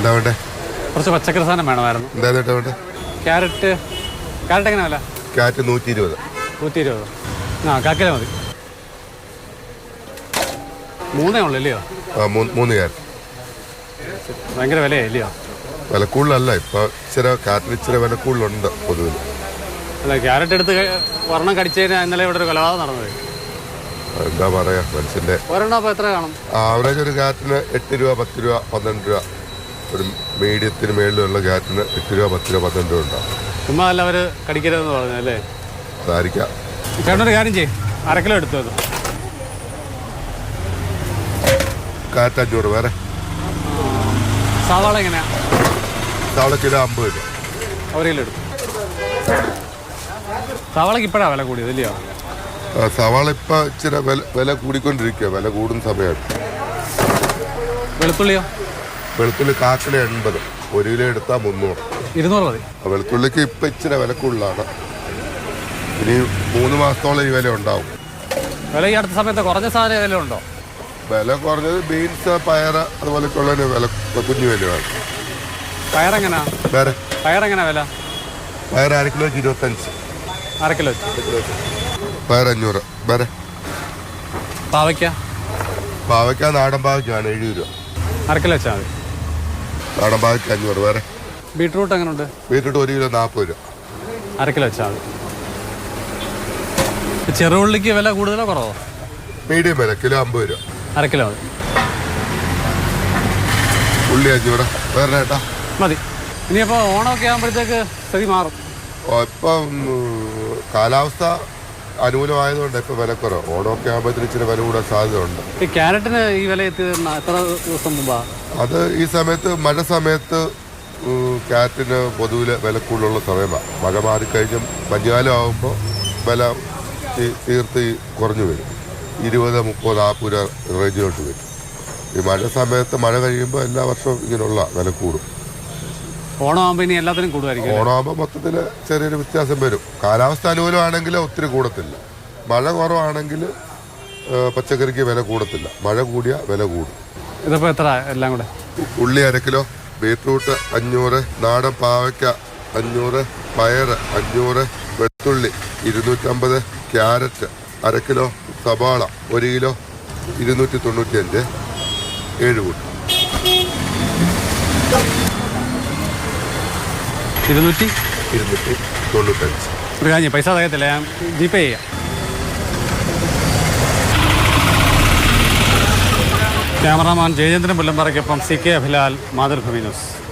എന്താ വേണ്ടേ? കുറച്ച് പച്ചക്കറി സാധനം വേണമായിരുന്നു. എന്താ ചേട്ടാ വേണ്ടേ? ക്യാരറ്റ് ക്യാരറ്റ് എങ്ങനെ വില? കാറ്റ് നൂറ്റി ഇരുപത് നൂറ്റി ഇരുപത് ആ കാക്കില മതി. മൂന്നേ ഉള്ളു ഇല്ലയോ? ആ മൂന്ന് മൂന്ന് കാറ്റ് ഭയങ്കര വിലയാ ഇല്ലയോ? വില കൂടുതലല്ല ഇപ്പൊ ഇച്ചിരി കാറ്റിന് ഇച്ചിരി വില കൂടുതലുണ്ട് പൊതുവിൽ. അല്ല ക്യാരറ്റ് എടുത്ത് കഴി- ഒരെണ്ണം കടിച്ചതിന് ഇന്നലെ ഇവിടെ ഒരു കൊലപാതകം നടന്നത്. എന്താ പറയാ മനുഷ്യന്റെ ഒരെണ്ണം അപ്പോൾ എത്ര കാണും? ആവറേജ് ഒരു കാറ്റിന് എട്ട് രൂപ പത്ത് രൂപ പന്ത്രണ്ട് രൂപ. ഒരു മീഡിയത്തിന് മേളിലുള്ള ഗ്യാറ്റിന് എട്ട് രൂപ പത്ത് രൂപ പന്ത്രണ്ട് രൂപ ഉണ്ടാവും. ചുമ്മാ അല്ല അവർ കടിക്കരുതെന്ന് പറഞ്ഞു അല്ലേ അതായിരിക്കാം ചേട്ടനൊരു കാര്യം ചെയ്യും. അരക്കിലോ കിലോ എടുത്തു അത് കാറ്റ് അഞ്ഞൂറ് വേറെ? സവാള എങ്ങനെയാ? സവാള കിലോ അമ്പത് രൂപ. ഒരു കിലോ എടുത്തു. സവാളക്ക് ഇപ്പോഴാണ് വില കൂടിയത് ഇല്ലയോ? ആ, സവാള ഇപ്പൊ ഇച്ചിരി വില വില കൂടിക്കൊണ്ടിരിക്കുക വില കൂടുന്ന സമയമാണ്. വെളുത്തുള്ളിയോ? വെളുത്തുള്ളി കാക്കിന് എൺപത് ഒരു കിലോ എടുത്താൽ മുന്നൂറ്. ഇരുന്നൂറ് മതി. വെളുത്തുള്ളിക്ക് ഇപ്പം ഇച്ചിരി വില കൂടുതലാണ്. ഇനി മൂന്ന് മാസത്തോളം ഈ വില ഉണ്ടാവും. വില ഈ അടുത്ത സമയത്ത് കുറഞ്ഞ സാധനം വില ഉണ്ടോ? വില കുറഞ്ഞത് ബീൻസ് പയർ അതുപോലെയൊക്കെയുള്ളതിന് വില കുഞ്ഞു വിലയാണ്. പയറെങ്ങനാ? വേറെ? പയറെങ്ങനാ വില? പയർ അര കിലോയ്ക്ക് ഇരുപത്തഞ്ച്. അര കിലോ പയർ അഞ്ഞൂറ്. വേറെ? പാവയ്ക്ക? പാവയ്ക്ക നാടൻ പാവയ്ക്കാണ് എഴുപത് രൂപ. അര കിലോ വെച്ചാൽ മതി. നാടൻ പാവയ്ക്ക് അഞ്ഞൂറ് വേറെ. ബീട്രൂട്ട് എങ്ങനെയുണ്ട് ബീട്രൂട്ട് ഒരു കിലോ നാൽപ്പത് രൂപ. അര കിലോ വെച്ചാൽ മതി. ചെറുള്ളിക്ക് വില കൂടുതലോ കുറവോ? മീഡിയം വില കിലോ അമ്പത് രൂപ. അര കിലോ മതി. ഉള്ളി അഞ്ഞൂറ്. വേറെ ഏട്ടാ? മതി. ഇനിയപ്പോൾ ഓണമൊക്കെ ആകുമ്പോഴത്തേക്ക് സ്ഥിതി മാറും. ഇപ്പം കാലാവസ്ഥ അനുകൂലമായതുകൊണ്ട് ഇപ്പം വിലക്കുറവ് ഓണമൊക്കെ ആകുമ്പോഴത്തേക്ക് ഇച്ചിരി വില കൂടാൻ സാധ്യതയുണ്ട്. ഈ ക്യാരറ്റിന് ഈ വില എത്തിയത് എത്ര ദിവസം മുമ്പാ? അത് ഈ സമയത്ത് മഴ സമയത്ത് കാറ്റിന് പൊതുവിൽ വില കൂടുതലുള്ള സമയമാണ് മഴ മാറിക്കഴിഞ്ഞും മഞ്ഞുകാലം ആകുമ്പോൾ വില തീർത്ത് കുറഞ്ഞു വരും. ഇരുപത് മുപ്പത് നാൽപ്പത് രൂപ റേഞ്ചിലോട്ട് വരും. ഈ മഴ സമയത്ത് മഴ കഴിയുമ്പോൾ എല്ലാ വർഷവും ഇങ്ങനെയുള്ള വില കൂടും. ഓണമാകുമ്പോൾ ഇനി എല്ലാത്തിനും കൂടുമായിരിക്കും ഓണമാകുമ്പോൾ മൊത്തത്തിൽ ചെറിയൊരു വ്യത്യാസം വരും. കാലാവസ്ഥ അനുകൂലമാണെങ്കിൽ ഒത്തിരി കൂടത്തില്ല. മഴ കുറവാണെങ്കിൽ പച്ചക്കറിക്ക് വില കൂടത്തില്ല. മഴ കൂടിയ വില കൂടും. ഇതിപ്പോൾ എത്ര? എല്ലാം കൂടെ. ഉള്ളി അര കിലോ ബീട്രൂട്ട് അഞ്ഞൂറ് നാടൻ പാവയ്ക്ക അഞ്ഞൂറ് പയർ അഞ്ഞൂറ് വെളുത്തുള്ളി ഇരുന്നൂറ്റമ്പത് ക്യാരറ്റ് അര കിലോ സവാള ഒരു കിലോ ഇരുന്നൂറ്റി തൊണ്ണൂറ്റി അഞ്ച് ഏഴ് കൂട്ടം. ഇരുന്നൂറ്റി? ഇരുന്നൂറ്റി തൊണ്ണൂറ്റഞ്ച്. പൈസ തകത്തില്ല ഞാൻ ജി പേ ചെയ്യാം. Cameraman Jayachandran പുല്ലമ്പറയ്ക്കൊപ്പം C K Abhilal Mathrubhumi news.